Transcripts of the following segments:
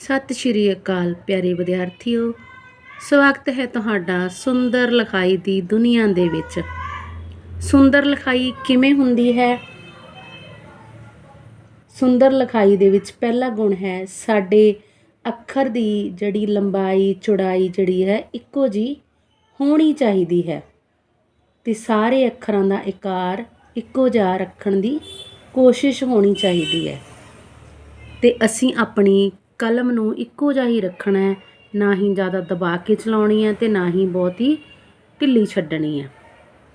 ਸਤਿ ਸ਼੍ਰੀ ਅਕਾਲ ਪਿਆਰੇ ਵਿਦਿਆਰਥੀਓ, ਸਵਾਗਤ ਹੈ ਤੁਹਾਡਾ ਸੁੰਦਰ ਲਿਖਾਈ ਦੀ ਦੁਨੀਆ ਦੇ ਵਿੱਚ। ਸੁੰਦਰ ਲਿਖਾਈ ਕਿਵੇਂ ਹੁੰਦੀ ਹੈ? ਸੁੰਦਰ ਲਿਖਾਈ ਦੇ ਵਿੱਚ ਪਹਿਲਾ ਗੁਣ ਹੈ ਸਾਡੇ ਅੱਖਰ ਦੀ ਜਿਹੜੀ ਲੰਬਾਈ, ਚੌੜਾਈ ਜਿਹੜੀ ਹੈ, ਇੱਕੋ ਜੀ ਹੋਣੀ ਚਾਹੀਦੀ ਹੈ ਤੇ ਸਾਰੇ ਅੱਖਰਾਂ ਦਾ ਆਕਾਰ ਇੱਕੋ ਜਿਹਾ ਰੱਖਣ ਦੀ ਕੋਸ਼ਿਸ਼ ਹੋਣੀ ਚਾਹੀਦੀ ਹੈ ਤੇ ਅਸੀਂ ਆਪਣੀ ਕਲਮ ਨੂੰ ਇੱਕੋ ਜਿਹਾ ਹੀ ਰੱਖਣਾ ਹੈ। ਨਾ ਹੀ ਜ਼ਿਆਦਾ ਦਬਾ ਕੇ ਚਲਾਉਣੀ ਹੈ ਤੇ ਨਾ ਹੀ ਬਹੁਤ ਹੀ ਢਿੱਲੀ ਛੱਡਣੀ ਹੈ।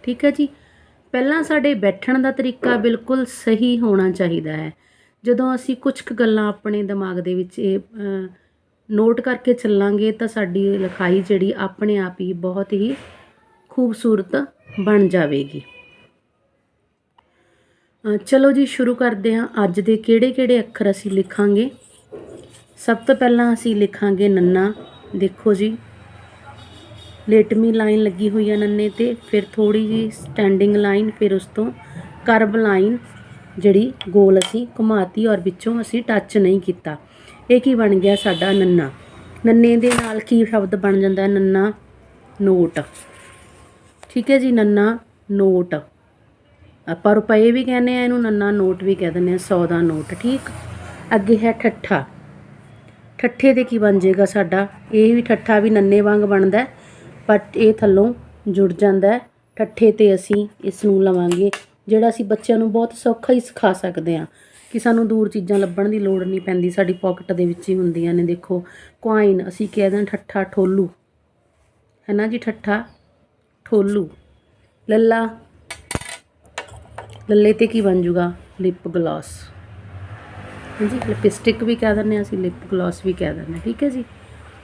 ਠੀਕ ਹੈ ਜੀ? ਪਹਿਲਾਂ ਸਾਡੇ ਬੈਠਣ ਦਾ ਤਰੀਕਾ ਬਿਲਕੁਲ ਸਹੀ ਹੋਣਾ ਚਾਹੀਦਾ ਹੈ। ਜਦੋਂ ਅਸੀਂ ਕੁਝ ਕੁ ਗੱਲਾਂ ਆਪਣੇ ਦਿਮਾਗ ਦੇ ਵਿੱਚ ਇਹ ਨੋਟ ਕਰਕੇ ਚੱਲਾਂਗੇ ਤਾਂ ਸਾਡੀ ਲਿਖਾਈ ਜਿਹੜੀ ਆਪਣੇ ਆਪ ਹੀ ਬਹੁਤ ਹੀ ਖੂਬਸੂਰਤ ਬਣ ਜਾਵੇਗੀ। ਚਲੋ ਜੀ, ਸ਼ੁਰੂ ਕਰਦੇ ਹਾਂ। ਅੱਜ ਦੇ ਕਿਹੜੇ-ਕਿਹੜੇ ਅੱਖਰ ਅਸੀਂ ਲਿਖਾਂਗੇ? ਸਭ ਤੋਂ ਪਹਿਲਾਂ ਅਸੀਂ ਲਿਖਾਂਗੇ ਨੰਨਾ। ਦੇਖੋ ਜੀ। ਲੇਟਮੀ ਲਾਈਨ ਲੱਗੀ ਹੋਈ ਹੈ ਨੰਨੇ ਤੇ। ਫਿਰ ਥੋੜੀ ਜੀ ਸਟੈਂਡਿੰਗ ਲਾਈਨ, ਫਿਰ ਉਸ ਤੋਂ ਕਰਬ ਲਾਈਨ, ਜਿਹੜੀ ਗੋਲ ਅਸੀਂ ਘੁਮਾਤੀ ਔਰ ਵਿੱਚੋਂ ਅਸੀਂ ਟੱਚ ਨਹੀਂ ਕੀਤਾ। ਇਹ ਕੀ ਬਣ ਗਿਆ ਸਾਡਾ ਨੰਨਾ। ਨੰਨੇ ਦੇ ਨਾਲ ਕੀ ਸ਼ਬਦ ਬਣ ਜਾਂਦਾ? ਹੈ ਨੰਨਾ, ਨੋਟ। ਠੀਕ ਹੈ ਜੀ, ਨੰਨਾ, ਨੋਟ। ਆਪਾਂ ਰੁਪਏ ਵੀ ਕਹਿੰਦੇ ਆ, ਇਹਨੂੰ ਨੰਨਾ, ਨੋਟ ਵੀ ਕਹਿ ਦਿੰਦੇ ਆ 100 ਦਾ ਨੋਟ। ਠੀਕ? ਅੱਗੇ ਹੈ ਠੱਠਾ। ਠੱਠੇ 'ਤੇ ਕੀ ਬਣ ਜਾਏਗਾ ਸਾਡਾ? ਇਹ ਵੀ ਠੱਠਾ ਵੀ ਨੰਨੇ ਵਾਂਗ ਬਣਦਾ ਹੈ, ਬਟ ਇਹ ਥੱਲੋਂ ਜੁੜ ਜਾਂਦਾ ਠੱਠੇ ਤੇ ਅਸੀਂ ਇਸ ਨੂੰ ਲਵਾਂਗੇ ਜਿਹੜਾ ਅਸੀਂ ਬੱਚਿਆਂ ਨੂੰ ਬਹੁਤ ਸੌਖਾ ਹੀ ਸਿਖਾ ਸਕਦੇ ਹਾਂ ਕਿ ਸਾਨੂੰ ਦੂਰ ਚੀਜ਼ਾਂ ਲੱਭਣ ਦੀ ਲੋੜ ਨਹੀਂ ਪੈਂਦੀ ਸਾਡੀ ਪਾਕਟ ਦੇ ਵਿੱਚ ਹੀ ਹੁੰਦੀਆਂ ਨੇ। ਦੇਖੋ ਕੁਆਇਨ ਅਸੀਂ ਕਹਿ ਦਿੰਦੇ ਠੱਠਾ ਠੋਲੂ। ਹੈ ਨਾ ਜੀ ਠੱਠਾ ਠੋਲੂ। ਲੱਲਾ ਲੱਲੇ ਤੇ ਕੀ ਬਣ ਜੂਗਾ ਲਿਪ ਗਲਾਸ ਹਾਂਜੀ, ਲਿਪਸਟਿਕ ਵੀ ਕਹਿ ਦਿੰਦੇ ਹਾਂ ਅਸੀਂ, ਲਿਪ ਗਲੋਸ ਵੀ ਕਹਿ ਦਿੰਦੇ ਹਾਂ, ਠੀਕ ਹੈ ਜੀ?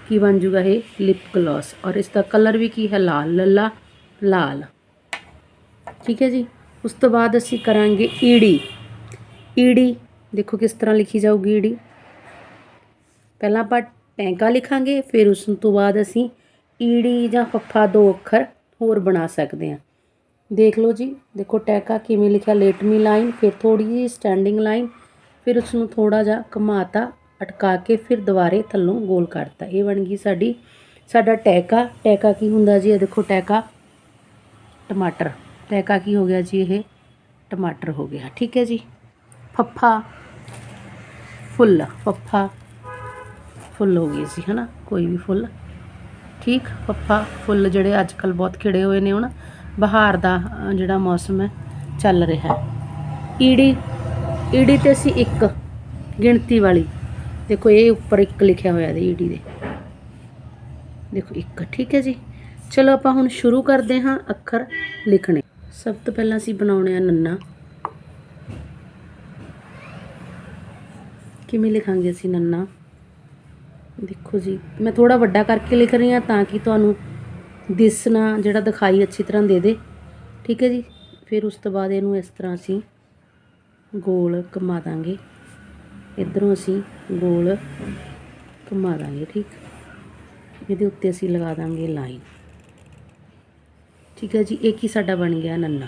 ਕੀ ਬਣ ਜੂਗਾ ਇਹ? Lip gloss. ਔਰ ਇਸ ਦਾ ਕਲਰ ਵੀ ਕੀ ਹੈ? ਲਾਲ, ਲੱਲਾ, ਲਾਲ। ਠੀਕ ਹੈ ਜੀ? ਉਸ ਤੋਂ ਬਾਅਦ ਅਸੀਂ ਕਰਾਂਗੇ ਈੜੀ। ਈੜੀ, ਦੇਖੋ ਕਿਸ ਤਰ੍ਹਾਂ ਲਿਖੀ ਜਾਊਗੀ ਈੜੀ। ਪਹਿਲਾਂ ਆਪਾਂ ਟੈਂਕਾ ਲਿਖਾਂਗੇ, ਫਿਰ ਉਸ ਤੋਂ ਬਾਅਦ ਅਸੀਂ ਈੜੀ ਜਾਂ ਫੱਫਾ ਦੋ ਅੱਖਰ ਹੋਰ ਬਣਾ ਸਕਦੇ ਹਾਂ। ਦੇਖ ਲਓ ਜੀ, ਦੇਖੋ ਟੈਂਕਾ ਕਿਵੇਂ ਲਿਖਿਆ, ਲੇਟਮੀ ਲਾਈਨ, ਫਿਰ ਥੋੜੀ ਜਿਹੀ ਸਟੈਂਡਿੰਗ ਲਾਈਨ ਫਿਰ ਉਸ ਨੂੰ ਥੋੜਾ ਜਿਹਾ ਘੁਮਾਤਾ, ਅਟਕਾ ਕੇ ਫਿਰ ਦੁਬਾਰੇ ਥੱਲੋਂ ਗੋਲ ਕਰਤਾ। ਇਹ ਬਣ ਗਈ ਸਾਡੀ, ਸਾਡਾ ਟੈਕਾ। ਟੈਕਾ ਕੀ ਹੁੰਦਾ ਜੀ? ਇਹ ਦੇਖੋ ਟੈਕਾ, ਟਮਾਟਰ। ਟੈਕਾ ਕੀ ਹੋ ਗਿਆ ਜੀ? ਇਹ ਟਮਾਟਰ ਹੋ ਗਿਆ। ਠੀਕ ਹੈ ਜੀ? ਫੱਫਾ, ਫੁੱਲ। ਫੱਫਾ, ਫੁੱਲ ਹੋ ਗਈ ਸੀ, ਹਨਾ? ਕੋਈ ਵੀ ਫੁੱਲ। ਠੀਕ? ਫੱਫਾ, ਫੁੱਲ ਜਿਹੜੇ ਅੱਜ ਕੱਲ ਬਹੁਤ ਖਿੜੇ ਹੋਏ ਨੇ ਹੁਣ। ਬਹਾਰ ਦਾ ਜਿਹੜਾ ਮੌਸਮ ਹੈ, ਚੱਲ ਰਿਹਾ ਹੈ। ਈੜੀ ਈੜੀ ਤੇ ਅਸੀਂ ਇੱਕ, ਗਿਣਤੀ ਵਾਲੀ। ਦੇਖੋ, ਇਹ ਉੱਪਰ ਇੱਕ ਲਿਖਿਆ ਹੋਇਆ ਦੇ ਈੜੀ ਦੇ। ਦੇਖੋ, ਇੱਕ, ਠੀਕ ਹੈ ਜੀ। ਚਲੋ, ਆਪਾਂ ਹੁਣ ਸ਼ੁਰੂ ਕਰਦੇ ਹਾਂ ਅੱਖਰ ਲਿਖਣੇ। ਸਭ ਤੋਂ ਪਹਿਲਾਂ ਅਸੀਂ ਬਣਾਉਣੇ ਆ ਨੰਨਾ। ਕਿਵੇਂ ਲਿਖਾਂਗੇ ਅਸੀਂ ਨੰਨਾ? ਦੇਖੋ ਜੀ, ਮੈਂ ਥੋੜਾ ਵੱਡਾ ਕਰਕੇ ਲਿਖ ਰਹੀ ਹਾਂ ਤਾਂ ਕਿ ਤੁਹਾਨੂੰ ਦਿਸਣਾ ਜਿਹੜਾ ਦਿਖਾਈ ਅੱਛੀ ਤਰ੍ਹਾਂ ਦੇ ਦੇ। ਠੀਕ ਹੈ ਜੀ, ਫਿਰ ਉਸ ਤੋਂ ਬਾਅਦ ਇਹਨੂੰ ਇਸ ਤਰ੍ਹਾਂ ਅਸੀਂ ਗੋਲ ਘੁਮਾ ਦਾਂਗੇ। ਇਧਰੋਂ ਅਸੀਂ ਗੋਲ ਘੁਮਾ ਦਾਂਗੇ, ਠੀਕ? ਇਹਦੇ ਉੱਤੇ ਅਸੀਂ ਲਗਾ ਦਾਂਗੇ ਲਾਈਨ। ਠੀਕ ਹੈ ਜੀ, ਇਹ ਕੀ ਸਾਡਾ ਬਣ ਗਿਆ ਨੰਨਾ?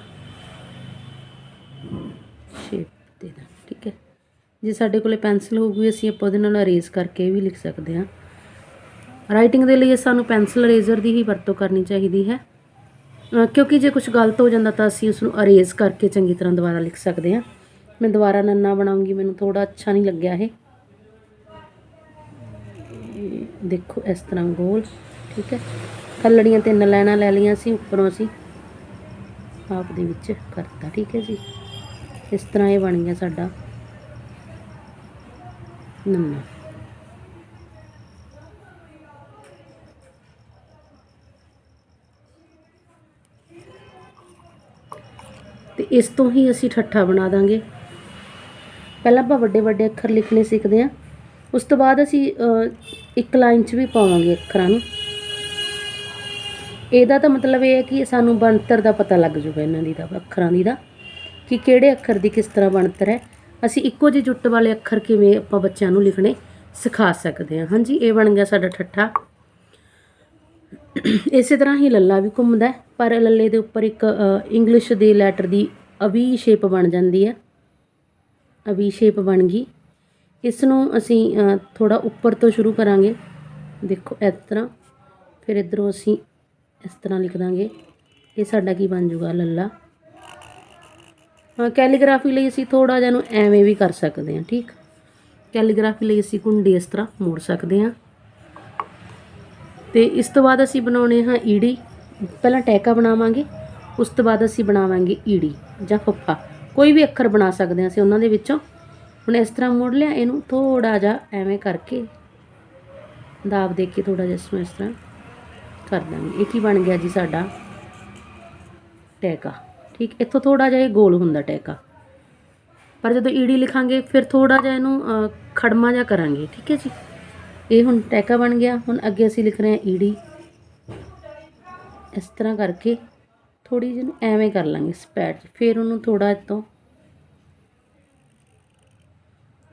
ਸ਼ੇਪ ਦੇ ਦਾਂ, ਠੀਕ ਹੈ? ਜੇ ਸਾਡੇ ਕੋਲੇ ਪੈਨਸਲ ਹੋਊਗੀ, ਅਸੀਂ ਆਪਾਂ ਉਹਦੇ ਨਾਲ ਅਰੇਜ਼ ਕਰਕੇ ਵੀ ਲਿਖ ਸਕਦੇ ਹਾਂ। ਰਾਈਟਿੰਗ ਦੇ ਲਈ ਸਾਨੂੰ ਪੈਨਸਲ ਅਰੇਜ਼ਰ ਦੀ ਹੀ ਵਰਤੋਂ ਕਰਨੀ ਚਾਹੀਦੀ ਹੈ। ਕਿਉਂਕਿ ਜੇ ਕੁਝ ਗਲਤ ਹੋ ਜਾਂਦਾ ਤਾਂ ਅਸੀਂ ਉਸ ਨੂੰ ਅਰੇਜ਼ ਕਰਕੇ ਚੰਗੀ ਤਰ੍ਹਾਂ ਦੁਬਾਰਾ ਲਿਖ ਸਕਦੇ ਹਾਂ। ਮੈਂ ਦੁਬਾਰਾ ਨੰਨਾ ਬਣਾਉਂਗੀ, ਮੈਨੂੰ ਥੋੜਾ ਅੱਛਾ ਨਹੀਂ ਲੱਗਿਆ ਇਹ ਦੇਖੋ, ਇਸ ਤਰ੍ਹਾਂ ਗੋਲ, ਠੀਕ ਹੈ। ਥੱਲੜੀਆਂ ਤਿੰਨ ਲਾਈਨਾਂ ਲੈ ਲਈਆਂ ਸੀ, ਉੱਪਰੋਂ ਅਸੀਂ ਆਪ ਦੇ ਵਿੱਚ ਕਰਤਾ, ਠੀਕ ਹੈ ਜੀ। ਇਸ ਤਰ੍ਹਾਂ ਇਹ ਬਣ ਗਿਆ ਸਾਡਾ ਨੰਨਾ। ਤੇ ਇਸ ਤੋਂ ਹੀ ਅਸੀਂ ਠੱਠਾ ਬਣਾ ਦਾਂਗੇ। ਪਹਿਲਾਂ ਆਪਾਂ ਵੱਡੇ ਵੱਡੇ ਅੱਖਰ ਲਿਖਣੇ ਸਿੱਖਦੇ ਹਾਂ। ਉਸ ਤੋਂ ਬਾਅਦ ਅਸੀਂ ਇੱਕ ਲਾਈਨ 'ਚ ਵੀ ਪਾਵਾਂਗੇ ਅੱਖਰਾਂ ਨੂੰ। ਇਹਦਾ ਤਾਂ ਮਤਲਬ ਇਹ ਹੈ ਕਿ ਸਾਨੂੰ ਬਣਤਰ ਦਾ ਪਤਾ ਲੱਗ ਜੂਗਾ ਇਹਨਾਂ ਦੀ ਦਾ, ਅੱਖਰਾਂ ਦੀ ਦਾ, ਕਿ ਕਿਹੜੇ ਅੱਖਰ ਦੀ ਕਿਸ ਤਰ੍ਹਾਂ ਬਣਤਰ ਹੈ। ਅਸੀਂ ਇੱਕੋ ਜਿਹੇ ਜੁੱਟ ਵਾਲੇ ਅੱਖਰ ਕਿਵੇਂ ਆਪਾਂ ਬੱਚਿਆਂ ਨੂੰ ਲਿਖਣੇ ਸਿਖਾ ਸਕਦੇ ਹਾਂ। ਹਾਂਜੀ, ਇਹ ਬਣ ਗਿਆ ਸਾਡਾ ਠੱਠਾ। ਇਸੇ ਤਰ੍ਹਾਂ ਹੀ ਲੱਲਾ ਵੀ ਘੁੰਮਦਾ ਪਰ ਲੱਲੇ ਦੇ ਉੱਪਰ ਇੱਕ ਇੰਗਲਿਸ਼ ਦੇ ਲੈਟਰ ਦੀ ਅਵੀ ਸ਼ੇਪ ਬਣ ਜਾਂਦੀ ਹੈ। ਅਵੀ ਸ਼ੇਪ ਬਣ ਗਈ। ਇਸ ਨੂੰ ਅਸੀਂ ਥੋੜਾ ਉੱਪਰ ਤੋਂ ਸ਼ੁਰੂ ਕਰਾਂਗੇ। ਦੇਖੋ, ਇਸ ਤਰ੍ਹਾਂ। ਫਿਰ ਇਧਰੋਂ ਅਸੀਂ ਇਸ ਤਰ੍ਹਾਂ ਲਿਖ ਦਾਂਗੇ। ਇਹ ਸਾਡਾ ਕੀ ਬਣ ਜਾਊਗਾ ਲੱਲਾ? ਹਾਂ ਕੈਲੀਗ੍ਰਾਫੀ ਲਈ ਅਸੀਂ ਥੋੜਾ ਜਿਹਾ ਨੂੰ ਐਵੇਂ ਵੀ ਕਰ ਸਕਦੇ ਹਾਂ, ਠੀਕ? ਕੈਲੀਗ੍ਰਾਫੀ ਲਈ ਅਸੀਂ ਕੁੰਡੀ ਇਸ ਤਰ੍ਹਾਂ ਮੋੜ ਸਕਦੇ ਹਾਂ। ਤੇ ਇਸ ਤੋਂ ਬਾਅਦ ਅਸੀਂ ਬਣਾਉਣੇ ਹਾਂ ਈੜੀ। ਪਹਿਲਾਂ ਟੈਕਾ ਬਣਾਵਾਂਗੇ, ਉਸ ਤੋਂ ਬਾਅਦ ਅਸੀਂ ਬਣਾਵਾਂਗੇ ਈੜੀ ਜਾਂ ਫੱਫਾ। ਕੋਈ ਵੀ ਅੱਖਰ ਬਣਾ ਸਕਦੇ ਹਾਂ ਅਸੀਂ ਉਹਨਾਂ ਦੇ ਵਿੱਚੋਂ। ਹੁਣ ਇਸ ਤਰ੍ਹਾਂ ਮੋੜ ਲਿਆ, ਇਹਨੂੰ ਥੋੜਾ ਜਿਹਾ ਐਵੇਂ ਕਰਕੇ ਦਾਬ ਦੇ ਕੇ ਥੋੜਾ ਜਿਹਾ ਇਸਨੂੰ ਇਸ ਤਰ੍ਹਾਂ ਕਰ ਦਾਂਗੇ। ਇਹ ਕੀ ਬਣ ਗਿਆ ਜੀ ਸਾਡਾ ਟੈਕਾ। ਠੀਕ, ਇੱਥੋਂ ਥੋੜਾ ਜਿਹਾ ਇਹ ਗੋਲ ਹੁੰਦਾ ਟੈਕਾ। ਪਰ ਜਦੋਂ ਈੜੀ ਲਿਖਾਂਗੇ, ਫਿਰ ਥੋੜਾ ਜਿਹਾ ਇਹਨੂੰ ਖੜਮਾ ਜਿਹਾ ਕਰਾਂਗੇ। ਠੀਕ ਹੈ ਜੀ? ਇਹ ਹੁਣ ਟੈਕਾ ਬਣ ਗਿਆ। ਹੁਣ ਅੱਗੇ ਅਸੀਂ ਲਿਖ ਰਹੇ ਹਾਂ ਈੜੀ। ਇਸ ਤਰ੍ਹਾਂ ਕਰਕੇ ਥੋੜੀ ਜਿਹੀ ਨੂੰ ਐਵੇਂ ਕਰ ਲਾਂਗੇ ਸਪੈਟ 'ਚ ਫਿਰ ਉਹਨੂੰ ਥੋੜਾ ਇੱਥੋਂ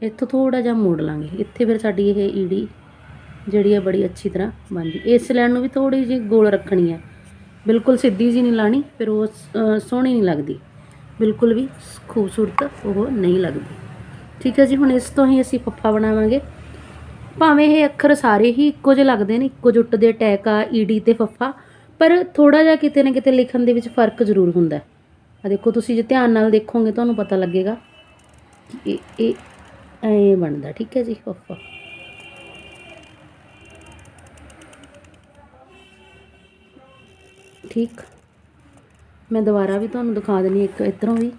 ਇੱਥੋਂ ਥੋੜਾ ਜਿਹਾ ਮੋੜ ਲਾਂਗੇ। ਇੱਥੇ ਫਿਰ ਸਾਡੀ ਇਹ ਈੜੀ ਜਿਹੜੀ ਆ ਬੜੀ ਅੱਛੀ ਤਰ੍ਹਾਂ ਬਣ ਗਈ ਇਸ ਲੈਣ ਨੂੰ ਵੀ ਥੋੜੀ ਜਿਹੀ ਗੋਲ ਰੱਖਣੀ ਹੈ ਬਿਲਕੁਲ ਸਿੱਧੀ ਜੀ ਨਹੀਂ ਲਾਣੀ, ਫਿਰ ਉਹ ਸੋਹਣੀ ਨਹੀਂ ਲੱਗਦੀ। ਬਿਲਕੁਲ ਵੀ ਖੂਬਸੂਰਤ ਉਹ ਨਹੀਂ ਲੱਗਦੀ। ਠੀਕ ਹੈ ਜੀ, ਹੁਣ ਇਸ ਤੋਂ ਹੀ ਅਸੀਂ ਫੱਫਾ ਬਣਾਵਾਂਗੇ। ਭਾਵੇਂ ਇਹ ਅੱਖਰ ਸਾਰੇ ਹੀ ਇੱਕੋ ਜਿਹੇ ਲੱਗਦੇ ਨੇ, ਇੱਕੋ ਜੁੱਟ ਦੇ ਟੈਕਾ ਈਡੀ ਤੇ ਫੱਫਾ। ਪਰ ਥੋੜਾ ਜਿਹਾ ਕਿਤੇ ਨਾ ਕਿਤੇ ਲਿਖਣ ਦੇ ਵਿੱਚ ਫ਼ਰਕ ਜ਼ਰੂਰ ਹੁੰਦਾ ਆ ਦੇਖੋ, ਤੁਸੀਂ ਜੇ ਧਿਆਨ ਨਾਲ ਦੇਖੋਗੇ ਤੁਹਾਨੂੰ ਪਤਾ ਲੱਗੇਗਾ ਕਿ ਇਹ ਇਹ ਐਂ ਬਣਦਾ, ਠੀਕ ਹੈ ਜੀ? ਫੱਫਾ ਠੀਕ। ਮੈਂ ਦੁਬਾਰਾ ਵੀ ਤੁਹਾਨੂੰ ਦਿਖਾ ਦਿੰਦੀ ਇੱਕ ਇੱਧਰੋਂ ਵੀ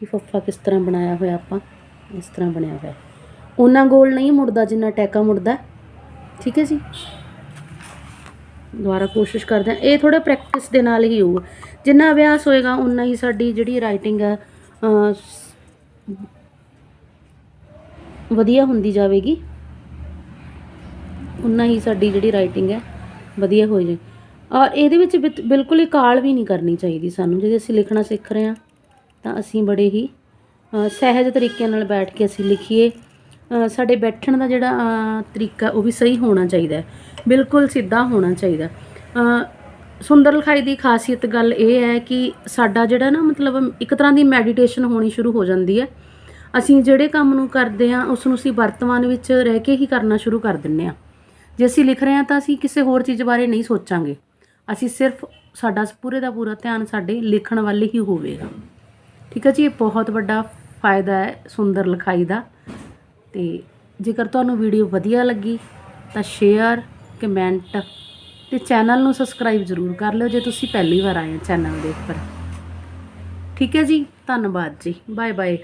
ਕਿ ਫੱਫਾ ਕਿਸ ਤਰ੍ਹਾਂ ਬਣਾਇਆ ਹੋਇਆ ਆਪਾਂ, ਇਸ ਤਰ੍ਹਾਂ ਬਣਿਆ ਹੋਇਆ। ਉਹਨਾਂ ਗੋਲ ਨਹੀਂ ਮੁੜਦਾ ਜਿੰਨਾ ਟੈਕਾ ਮੁੜਦਾ, ਠੀਕ ਹੈ ਜੀ? ਦੁਆਰਾ ਕੋਸ਼ਿਸ਼ ਕਰਦੇ ਹਾਂ। ਇਹ ਥੋੜਾ ਪ੍ਰੈਕਟਿਸ ਦੇ ਨਾਲ ਹੀ ਹੋਊਗਾ ਜਿੰਨਾ ਅਭਿਆਸ ਹੋਏਗਾ ਉਨਾ ਹੀ ਸਾਡੀ ਜਿਹੜੀ ਰਾਈਟਿੰਗ ਹੈ ਵਧੀਆ ਹੁੰਦੀ ਜਾਵੇਗੀ। ਉਨਾ ਹੀ ਸਾਡੀ ਜਿਹੜੀ ਰਾਈਟਿੰਗ ਹੈ ਵਧੀਆ ਹੋ ਜਾਏ ਔਰ ਇਹਦੇ ਵਿੱਚ ਬਿਤ- ਬਿਲਕੁਲ ਹੀ ਕਾਲ ਵੀ ਨਹੀਂ ਕਰਨੀ ਚਾਹੀਦੀ ਸਾਨੂੰ। ਜੇ ਅਸੀਂ ਲਿਖਣਾ ਸਿੱਖ ਰਹੇ ਹਾਂ, ਤਾਂ ਅਸੀਂ ਬੜੇ ਹੀ ਸਹਿਜ ਤਰੀਕੇ ਨਾਲ ਬੈਠ ਕੇ ਅਸੀਂ ਲਿਖੀਏ। ਸਾਡੇ ਬੈਠਣ ਦਾ ਜਿਹੜਾ ਤਰੀਕਾ ਉਹ ਵੀ ਸਹੀ ਹੋਣਾ ਚਾਹੀਦਾ ਬਿਲਕੁਲ ਸਿੱਧਾ ਹੋਣਾ ਚਾਹੀਦਾ ਸੁੰਦਰ ਲਿਖਾਈ ਦੀ ਖਾਸੀਅਤ ਗੱਲ ਇਹ ਹੈ ਕਿ ਸਾਡਾ ਜਿਹੜਾ ਨਾ ਮਤਲਬ ਇੱਕ ਤਰ੍ਹਾਂ ਦੀ ਮੈਡੀਟੇਸ਼ਨ ਹੋਣੀ ਸ਼ੁਰੂ ਹੋ ਜਾਂਦੀ ਹੈ। ਅਸੀਂ ਜਿਹੜੇ ਕੰਮ ਨੂੰ ਕਰਦੇ ਹਾਂ ਉਸ ਨੂੰ ਅਸੀਂ ਵਰਤਮਾਨ ਵਿੱਚ ਰਹਿ ਕੇ ਹੀ ਕਰਨਾ ਸ਼ੁਰੂ ਕਰ ਦਿੰਨੇ ਆ ਜੇ ਅਸੀਂ ਲਿਖ ਰਹੇ ਹਾਂ ਤਾਂ ਅਸੀਂ ਕਿਸੇ ਹੋਰ ਚੀਜ਼ ਬਾਰੇ ਨਹੀਂ ਸੋਚਾਂਗੇ। ਅਸੀਂ ਸਿਰਫ ਸਾਡਾ ਪੂਰੇ ਦਾ ਪੂਰਾ ਧਿਆਨ ਸਾਡੇ ਲਿਖਣ ਵੱਲ ਹੀ ਹੋਵੇਗਾ। ਠੀਕ ਹੈ ਜੀ, ਇਹ ਬਹੁਤ ਵੱਡਾ ਫਾਇਦਾ ਹੈ ਸੁੰਦਰ ਲਿਖਾਈ ਦਾ। ਤੇ ਜੇਕਰ ਤੁਹਾਨੂੰ ਵੀਡੀਓ ਵਧੀਆ ਲੱਗੀ ਤਾਂ ਸ਼ੇਅਰ ਕਮੈਂਟ ਤੇ ਚੈਨਲ ਨੂੰ ਸਬਸਕ੍ਰਾਈਬ ਜ਼ਰੂਰ ਕਰ ਲਿਓ ਜੇ ਤੁਸੀਂ ਪਹਿਲੀ ਵਾਰ ਆਏ ਹੋ ਚੈਨਲ ਦੇ ਉੱਪਰ। ਠੀਕ ਹੈ ਜੀ, ਧੰਨਵਾਦ ਜੀ। Bye bye